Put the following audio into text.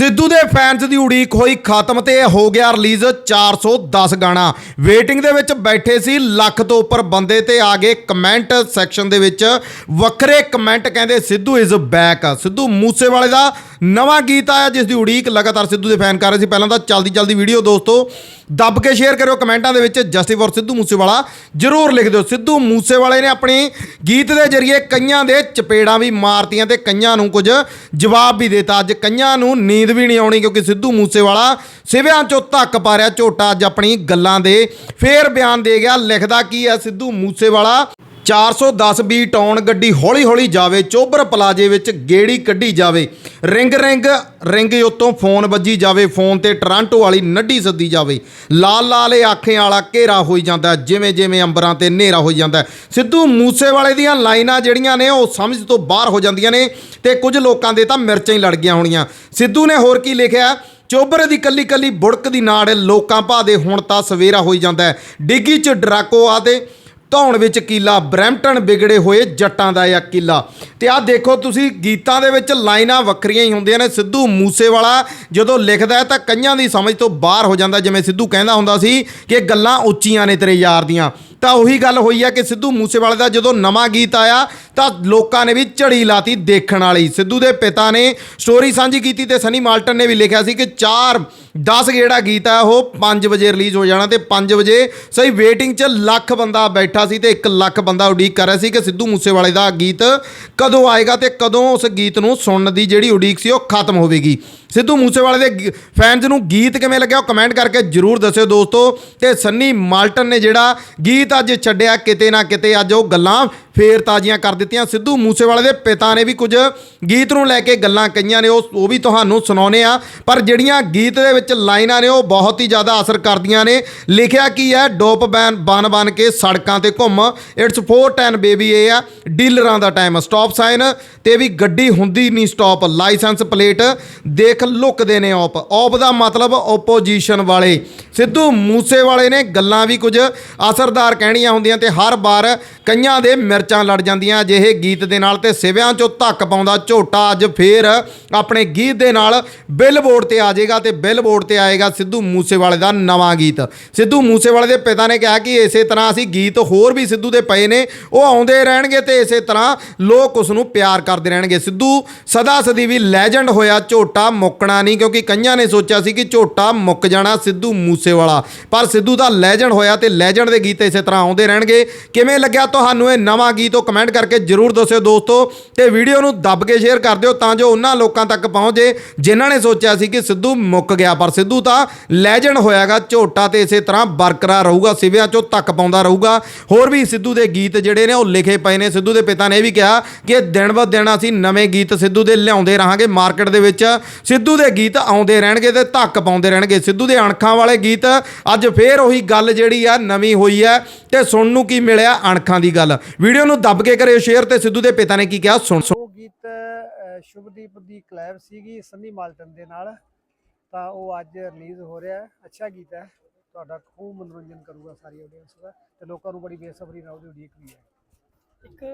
ਸਿੱਧੂ ਦੇ ਫੈਨਸ ਦੀ ਉਡੀਕ ਹੋਈ ਖਤਮ ਤੇ ਹੋ ਗਿਆ ਰਿਲੀਜ਼ 410 ਗਾਣਾ। ਵੇਟਿੰਗ ਦੇ ਵਿੱਚ ਬੈਠੇ ਸੀ ਲੱਖ ਤੋਂ ਉੱਪਰ ਬੰਦੇ ਤੇ ਆ ਗਏ ਕਮੈਂਟ ਸੈਕਸ਼ਨ ਦੇ ਵਿੱਚ। ਵੱਖਰੇ ਕਮੈਂਟ ਕਹਿੰਦੇ ਸਿੱਧੂ ਇਜ਼ ਬੈਕ ਸਿੱਧੂ ਮੂਸੇਵਾਲੇ ਦਾ ਨਵਾਂ ਗੀਤ ਆਇਆ ਜਿਸ ਦੀ ਉਡੀਕ ਲਗਾਤਾਰ ਸਿੱਧੂ ਦੇ ਫੈਨ ਕਰ ਰਹੇ ਸੀ। ਪਹਿਲਾਂ ਤਾਂ ਚਲਦੀ ਚਲਦੀ ਵੀਡੀਓ ਦੋਸਤੋ, ਦੱਬ ਕੇ ਸ਼ੇਅਰ ਕਰਿਓ ਕਮੈਂਟਾਂ ਦੇ ਵਿੱਚ ਜਸਟਿਸ ਫॉर ਸਿੱਧੂ ਮੂਸੇਵਾਲਾ। ਜਰੂਰ ਲਿਖ ਦਿਓ। ਸਿੱਧੂ ਮੂਸੇਵਾਲੇ ਨੇ ਆਪਣੀ ਗੀਤ ਦੇ ਜ਼ਰੀਏ ਕਈਆਂ ਦੇ ਚਪੇੜਾਂ ਵੀ ਮਾਰਤੀਆਂ ਤੇ ਕਈਆਂ ਨੂੰ ਕੁਝ ਜਵਾਬ ਵੀ ਦਿੱਤਾ। ਅੱਜ ਕਈਆਂ ਨੂੰ ਨੀਂਦ ਵੀ ਨਹੀਂ ਆਉਣੀ ਕਿਉਂਕਿ ਸਿੱਧੂ ਮੂਸੇਵਾਲਾ ਸਿਵਿਆਂ ਚੋਂ ਧੱਕ ਪਾ ਰਿਹਾ। ਝੋਟਾ ਅੱਜ ਆਪਣੀ ਗੱਲਾਂ ਦੇ ਫੇਰ ਬਿਆਨ ਦੇ ਗਿਆ। ਲਿਖਦਾ ਕੀ ਹੈ? ਸਿੱਧੂ ਮੂਸੇਵਾਲਾ 410 ਬੀ ਟਾਉਣ ਗੱਡੀ ਹੌਲੀ ਹੌਲੀ ਜਾਵੇ, ਚੋਬਰ ਪਲਾਜੇ ਵਿੱਚ ਗੇੜੀ ਕੱਢੀ ਜਾਵੇ ਰਿੰਗ ਰਿੰਗ ਰਿੰਗ ਉੱਤੋਂ ਫੋਨ ਵੱਜੀ ਜਾਵੇ, ਫੋਨ ਤੇ ਟਰਾਂਟੋ ਵਾਲੀ ਨੱਡੀ ਸੱਦੀ ਜਾਵੇ। ਲਾਲ ਲਾਲ ਇਹ ਆਖੇ ਵਾਲਾ ਘੇਰਾ ਹੋਈ ਜਾਂਦਾ ਜਿਵੇਂ ਜਿਵੇਂ ਅੰਬਰਾਂ ਤੇ ਹਨੇਰਾ ਹੋਈ ਜਾਂਦਾ। ਸਿੱਧੂ ਮੂਸੇਵਾਲੇ ਦੀਆਂ ਲਾਈਨਾਂ ਜਿਹੜੀਆਂ ਨੇ, ਉਹ ਸਮਝ ਤੋਂ ਬਾਹਰ ਹੋ ਜਾਂਦੀਆਂ ਨੇ ਤੇ ਕੁਝ ਲੋਕਾਂ ਦੇ ਤਾਂ ਮਿਰਚਾਂ ਹੀ ਲੜ ਗਈਆਂ ਹੋਣੀਆਂ। ਸਿੱਧੂ ਨੇ ਹੋਰ ਕੀ ਲਿਖਿਆ? ਚੋਬਰ ਦੀ ਕੱਲੀ ਕੱਲੀ ਬੁੜਕ ਦੀ ਨਾੜ ਲੋਕਾਂ ਭਾ ਦੇ ਹੁਣ ਤਾਂ ਸਵੇਰਾ ਹੋਈ ਜਾਂਦਾ ਡਿੱਗੀ ਚ ਡਰਾਕੋ ਆ ਤੇ ਧੌਣ ਵਿੱਚ ਕੀਲਾ, ਬ੍ਰੈਂਪਟਨ ਵਿਗੜੇ ਹੋਏ ਜੱਟਾਂ ਦਾ ਇਹ ਕੀਲਾ। ਤੇ ਆਹ ਦੇਖੋ ਤੁਸੀਂ, ਗੀਤਾਂ ਦੇ ਵਿੱਚ ਲਾਈਨਾਂ ਵੱਖਰੀਆਂ ਹੀ ਹੁੰਦੀਆਂ ਨੇ। ਸਿੱਧੂ ਮੂਸੇਵਾਲਾ ਜਦੋਂ ਲਿਖਦਾ ਤਾਂ ਕਈਆਂ ਦੀ ਸਮਝ ਤੋਂ ਬਾਹਰ ਹੋ ਜਾਂਦਾ। ਜਿਵੇਂ ਸਿੱਧੂ ਕਹਿੰਦਾ ਹੁੰਦਾ ਸੀ ਕਿ ਗੱਲਾਂ ਉੱਚੀਆਂ ਨੇ ਤੇਰੇ ਯਾਰ ਦੀਆਂ। ਤਾਂ ਉਹੀ ਗੱਲ ਹੋਈ ਹੈ ਕਿ ਸਿੱਧੂ ਮੂਸੇਵਾਲੇ ਦਾ ਜਦੋਂ ਨਵਾਂ ਗੀਤ ਆਇਆ ਤਾਂ ਲੋਕਾਂ ਨੇ ਵੀ ਝੜੀ ਲਾਤੀ ਦੇਖਣ ਵਾਲੀ। ਸਿੱਧੂ ਦੇ ਪਿਤਾ ਨੇ ਸਟੋਰੀ ਸਾਂਝੀ ਕੀਤੀ ਤੇ ਸਨੀ ਮਾਲਟਨ ਨੇ ਵੀ ਲਿਖਿਆ ਸੀ ਕਿ 4 10 ਜਿਹੜਾ ਗੀਤ ਆ, ਉਹ 5 ਵਜੇ ਰਿਲੀਜ਼ ਹੋ ਜਾਣਾ ਤੇ 5 ਵਜੇ ਸਹੀ ਵੇਟਿੰਗ 'ਚ ਲੱਖ ਬੰਦਾ ਬੈਠਾ ਸੀ ਤੇ 1 ਲੱਖ ਬੰਦਾ ਉਡੀਕ ਕਰ ਰਿਹਾ ਸੀ ਕਿ ਸਿੱਧੂ ਮੂਸੇਵਾਲੇ ਦਾ ਗੀਤ ਕਦੋਂ ਆਏਗਾ ਤੇ ਕਦੋਂ ਉਸ ਗੀਤ ਨੂੰ ਸੁਣਨ ਦੀ ਜਿਹੜੀ ਉਡੀਕ ਸੀ ਉਹ ਖਤਮ ਹੋਵੇਗੀ। ਸਿੱਧੂ ਮੂਸੇਵਾਲੇ ਦੇ ਫੈਨਸ ਨੂੰ ਗੀਤ ਕਿਵੇਂ ਲੱਗਿਆ ਉਹ ਕਮੈਂਟ ਕਰਕੇ ਜਰੂਰ ਦੱਸਿਓ ਦੋਸਤੋ ਤੇ ਸੰਨੀ ਮਾਲਟਨ ਨੇ ਜਿਹੜਾ ਗੀਤ ਅੱਜ ਛੱਡਿਆ ਕਿਤੇ ਨਾ ਕਿਤੇ ਅੱਜ ਉਹ ਗੱਲਾਂ ਫੇਰ ਤਾਜ਼ੀਆਂ ਕਰ ਦਿੱਤੀਆਂ। ਸਿੱਧੂ ਮੂਸੇਵਾਲੇ ਦੇ ਪਿਤਾ ਨੇ ਵੀ ਕੁਝ ਗੀਤ ਨੂੰ ਲੈ ਕੇ ਗੱਲਾਂ ਕਹੀਆਂ ਨੇ, ਉਹ ਉਹ ਵੀ ਤੁਹਾਨੂੰ ਸੁਣਾਉਨੇ ਆ ਪਰ ਜਿਹੜੀਆਂ ਗੀਤ ਦੇ ਵਿੱਚ ਲਾਈਨਾਂ ਨੇ, ਉਹ ਬਹੁਤ ਹੀ ਜ਼ਿਆਦਾ ਅਸਰ ਕਰਦੀਆਂ ਨੇ। ਲਿਖਿਆ ਕੀ ਹੈ? ਡੋਪ ਬੈਨ ਬਨ ਬਨ ਕੇ ਸੜਕਾਂ ਤੇ ਘੁੰਮ। ਇਟਸ 410 ਬੇਬੀ ਇਹ ਆ। ਡੀਲਰਾਂ ਦਾ ਟਾਈਮ ਸਟਾਪ ਸਾਈਨ ਤੇ ਵੀ ਗੱਡੀ ਹੁੰਦੀ ਨਹੀਂ ਸਟਾਪ ਲਾਇਸੈਂਸ ਪਲੇਟ ਦੇਖ ਲੁਕਦੇ ਨੇ ਆਪ। ਆਪ ਦਾ ਮਤਲਬ ਓਪੋਜੀਸ਼ਨ ਵਾਲੇ। ਸਿੱਧੂ ਮੂਸੇਵਾਲੇ ਨੇ ਗੱਲਾਂ ਵੀ ਕੁਝ ਅਸਰਦਾਰ ਕਹਿਣੀਆਂ ਹੁੰਦੀਆਂ ਤੇ ਹਰ ਵਾਰ ਕਈਆਂ ਦੇ ਮਿਰਚਾਂ ਲੜ ਜਾਂਦੀਆਂ। ਅਜਿਹੇ ਗੀਤ ਦੇ ਨਾਲ ਤੇ ਸਿਵਿਆਂ ਚੋਂ ਧੱਕ ਪਾਉਂਦਾ ਝੋਟਾ ਅੱਜ ਫੇਰ ਆਪਣੇ ਗੀਤ ਦੇ ਨਾਲ ਬਿਲਬੋਰਡ ਤੇ ਆ ਜਾਏਗਾ ਤੇ ਬਿਲਬੋਰਡ ਤੇ ਆਏਗਾ ਸਿੱਧੂ ਮੂਸੇਵਾਲੇ ਦਾ ਨਵਾਂ ਗੀਤ। ਸਿੱਧੂ ਮੂਸੇਵਾਲੇ ਦੇ ਪਿਤਾ ਨੇ ਕਿਹਾ ਕਿ ਇਸੇ ਤਰ੍ਹਾਂ ਅਸੀਂ ਗੀਤ ਹੋਰ ਵੀ ਸਿੱਧੂ ਦੇ ਪਏ ਨੇ, ਉਹ ਆਉਂਦੇ ਰਹਿਣਗੇ ਤੇ ਇਸੇ ਤਰ੍ਹਾਂ ਲੋਕ ਉਸ ਨੂੰ ਪਿਆਰ ਕਰਦੇ ਰਹਿਣਗੇ। ਸਿੱਧੂ ਸਦਾ ਸਦੀ ਵੀ ਲੈਜੈਂਡ ਹੋਇਆ, ਝੋਟਾ ਮੁੱਕਣਾ ਨਹੀਂ ਕਿਉਂਕਿ ਕਈਆਂ ਨੇ ਸੋਚਿਆ ਸੀ ਕਿ ਝੋਟਾ ਮੁੱਕ ਜਾਣਾ, ਸਿੱਧੂ ਮੂਸੇਵਾਲਾ। ਪਰ ਸਿੱਧੂ ਦਾ ਲੈਜੈਂਡ ਹੋਇਆ ਤੇ ਲੈਜੈਂਡ ਦੇ ਗੀਤ ਇਸੇ ਤਰ੍ਹਾਂ ਆਉਂਦੇ ਰਹਿਣਗੇ। ਕਿਵੇਂ ਲੱਗਿਆ ਤੁਹਾਨੂੰ ਇਹ ਨਵਾਂ ਗੀਤ? ਉਹ ਕਮੈਂਟ ਕਰਕੇ ਜਰੂਰ ਦੱਸਿਓ ਦੋਸਤੋ। ਤੇ ਵੀਡੀਓ ਨੂੰ ਦੱਬ ਕੇ ਸ਼ੇਅਰ ਕਰ ਦਿਓ ਤਾਂ ਜੋ ਉਹਨਾਂ ਲੋਕਾਂ ਤੱਕ ਪਹੁੰਚੇ ਜਿਨ੍ਹਾਂ ਨੇ ਸੋਚਿਆ ਸੀ ਕਿ ਸਿੱਧੂ ਮੁੱਕ ਗਿਆ। ਪਰ ਸਿੱਧੂ ਤਾਂ ਲੈਜੈਂਡ ਹੋਇਆਗਾ, ਝੋਟਾ ਤੇ ਇਸੇ ਤਰ੍ਹਾਂ ਬਰਕਰਾਰ ਰਹੂਗਾ, ਸਿਵਿਆਂ ਚੋਂ ਤੱਕ ਪਾਉਂਦਾ ਰਹੂਗਾ। ਹੋਰ ਵੀ ਸਿੱਧੂ ਦੇ ਗੀਤ ਜਿਹੜੇ ਨੇ, ਉਹ ਲਿਖੇ ਪਏ ਨੇ। ਸਿੱਧੂ ਦੇ ਪਿਤਾ ਨੇ ਇਹ ਵੀ ਕਿਹਾ ਕਿ ਦਿਨ ਬ ਦਿਨ ਅਸੀਂ ਨਵੇਂ ਗੀਤ ਸਿੱਧੂ ਦੇ ਲਿਆਉਂਦੇ ਰਹਾਂਗੇ ਮਾਰਕੀਟ ਦੇ ਵਿੱਚ। ਸਿੱਧੂ ਦੇ ਗੀਤ ਆਉਂਦੇ ਰਹਿਣਗੇ ਤੇ ਧੱਕ ਪਾਉਂਦੇ ਰਹਿਣਗੇ। ਸਿੱਧੂ ਦੇ ਅਣਖਾਂ ਵਾਲੇ ਗੀਤ ਅੱਜ ਫੇਰ ਉਹੀ ਗੱਲ ਜਿਹੜੀ ਆ ਨਵੀਂ ਹੋਈ ਹੈ ਤੇ ਸੁਣਨ ਨੂੰ ਕੀ ਮਿਲਿਆ? ਅਣਖਾਂ ਦੀ ਗੱਲ। ਵੀਡੀਓ ਨੂੰ ਦੱਬ ਕੇ ਕਰਿਓ ਸ਼ੇਅਰ ਤੇ ਸਿੱਧੂ ਦੇ ਪਿਤਾ ਨੇ ਕੀ ਕਿਹਾ? ਸੁਣ ਸੁਣ। ਉਹ ਗੀਤ ਸ਼ੁਭਦੀਪ ਦੀ ਕਲੈਬ ਸੀਗੀ ਸੰਨੀ ਮਾਲਟਨ ਦੇ ਨਾਲ। ਤਾਂ ਉਹ ਅੱਜ ਰਿਲੀਜ਼ ਹੋ ਰਿਹਾ। ਹੈ ਅੱਛਾ ਗੀਤ ਹੈ। ਤੁਹਾਡਾ ਖੂਬ ਮਨੋਰੰਜਨ ਕਰੂਗਾ ਸਾਰੀ ਆਡੀਅנס ਦਾ ਤੇ ਲੋਕਾਂ ਨੂੰ ਬੜੀ ਬੇਸਬਰੀ ਨਾਲ ਉਹਦੀ ਉਡੀਕ ਵੀ ਹੈ। ਇੱਕ